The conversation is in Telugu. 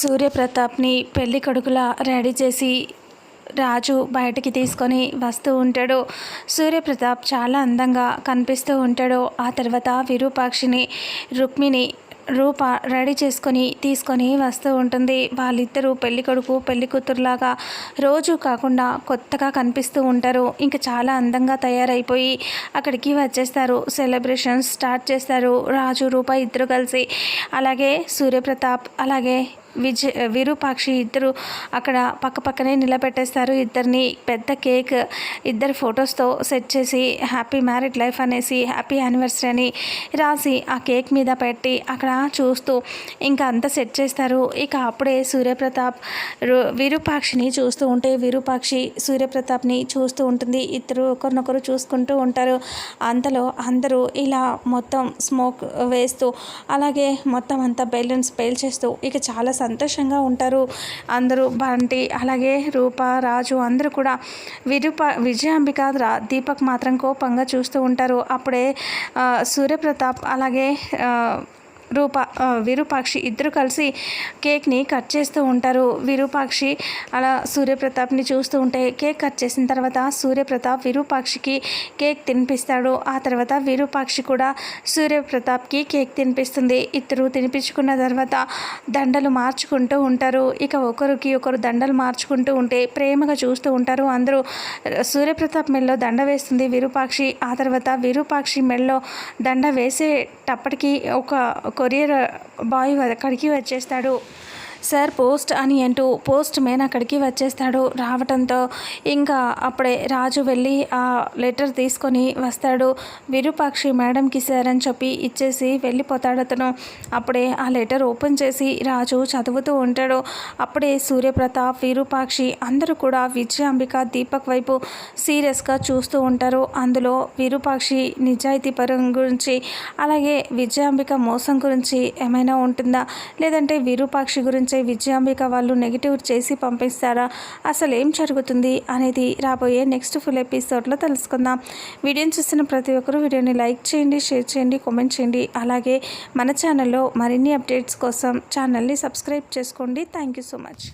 సూర్యప్రతాప్ని పెళ్ళి కొడుకులా రెడీ చేసి రాజు బయటికి తీసుకొని వస్తూ ఉంటాడు. సూర్యప్రతాప్ చాలా అందంగా కనిపిస్తూ ఉంటాడు. ఆ తర్వాత విరూపాక్షిని రుక్మిణి రూప రెడీ చేసుకొని తీసుకొని వస్తూ ఉంటుంది. వాళ్ళిద్దరూ పెళ్ళి కొడుకు పెళ్ళి కూతురులాగా రోజు కాకుండా కొత్తగా కనిపిస్తూ ఉంటారు. ఇంకా చాలా అందంగా తయారైపోయి అక్కడికి వచ్చేస్తారు. సెలబ్రేషన్స్ స్టార్ట్ చేస్తారు. రాజు రూప ఇద్దరు కలిసి. అలాగే సూర్యప్రతాప్ అలాగే విజయ్ విరూపాక్షి ఇద్దరు అక్కడ పక్క పక్కనే నిలబెట్టేస్తారు. ఇద్దరిని పెద్ద కేక్ ఇద్దరు ఫొటోస్తో సెట్ చేసి హ్యాపీ మ్యారీడ్ లైఫ్ అనేసి హ్యాపీ యానివర్సరీ అని రాసి ఆ కేక్ మీద పెట్టి అక్కడ చూస్తూ ఇంకా అంతా సెట్ చేస్తారు. ఇక అప్పుడే సూర్యప్రతాప్ విరూపాక్షిని చూస్తూ ఉంటే విరూపాక్షి సూర్యప్రతాప్ని చూస్తూ ఉంటుంది. ఇద్దరు ఒకరినొకరు చూసుకుంటూ ఉంటారు. అంతలో అందరూ ఇలా మొత్తం స్మోక్ వేస్తూ అలాగే మొత్తం అంతా బెలూన్స్ పేల్చేస్తూ ఇక చాలా సంతోషంగా ఉంటారు. అందరూ బంటి అలాగే రూప రాజు అందరూ కూడా విరూప విజయాంబిక దీపక్ మాత్రం కోపంగా చూస్తూ ఉంటారు. అప్పుడే సూర్యప్రతాప్ అలాగే రూప విరూపాక్షి ఇద్దరు కలిసి కేక్ని కట్ చేస్తూ ఉంటారు. విరూపాక్షి అలా సూర్యప్రతాప్ని చూస్తూ ఉంటే కేక్ కట్ చేసిన తర్వాత సూర్యప్రతాప్ విరూపాక్షికి కేక్ తినిపిస్తాడు. ఆ తర్వాత విరూపాక్షి కూడా సూర్యప్రతాప్కి కేక్ తినిపిస్తుంది. ఇద్దరు తినిపించుకున్న తర్వాత దండలు మార్చుకుంటూ ఉంటారు. ఇక ఒకరికి ఒకరు దండలు మార్చుకుంటూ ఉంటే ప్రేమగా చూస్తూ ఉంటారు. అందరూ సూర్యప్రతాప్ మెల్లో దండ వేస్తుంది విరూపాక్షి. ఆ తర్వాత విరూపాక్షి మెల్లో దండ వేసేటప్పటికీ ఒక కొరియర్ బాయ్ అక్కడికి వచ్చేస్తాడు. సార్ పోస్ట్ అని అంటూ పోస్ట్ మేన్ అక్కడికి వచ్చేస్తాడు. రావటంతో ఇంకా అప్పుడే రాజు వెళ్ళి ఆ లెటర్ తీసుకొని వస్తాడు. విరూపాక్షి మేడంకి సార్ అని చెప్పి ఇచ్చేసి వెళ్ళిపోతాడు అతను. అప్పుడే ఆ లెటర్ ఓపెన్ చేసి రాజు చదువుతూ ఉంటాడు. అప్పుడే సూర్యప్రతాప్ విరూపాక్షి అందరూ కూడా విజయాంబిక దీపక్ వైపు సీరియస్గా చూస్తూ ఉంటారు. అందులో విరూపాక్షి నిజాయితీ పరం గురించి అలాగే విజయాంబిక మోసం గురించి ఏమైనా ఉంటుందా? లేదంటే విరూపాక్షి గురించి చేసే విజయాంబిక వాళ్ళు నెగిటివ్ చేసి పంపిస్తారా? అసలు ఏం జరుగుతుంది? అనేది రాబోయే నెక్స్ట్ ఫుల్ ఎపిసోడ్లో తెలుసుకుందాం. వీడియోని చూసిన ప్రతి ఒక్కరూ వీడియోని లైక్ చేయండి షేర్ చేయండి కామెంట్ చేయండి. అలాగే మన ఛానల్లో మరిన్ని అప్డేట్స్ కోసం ఛానల్ని సబ్స్క్రైబ్ చేసుకోండి. Thank you so much.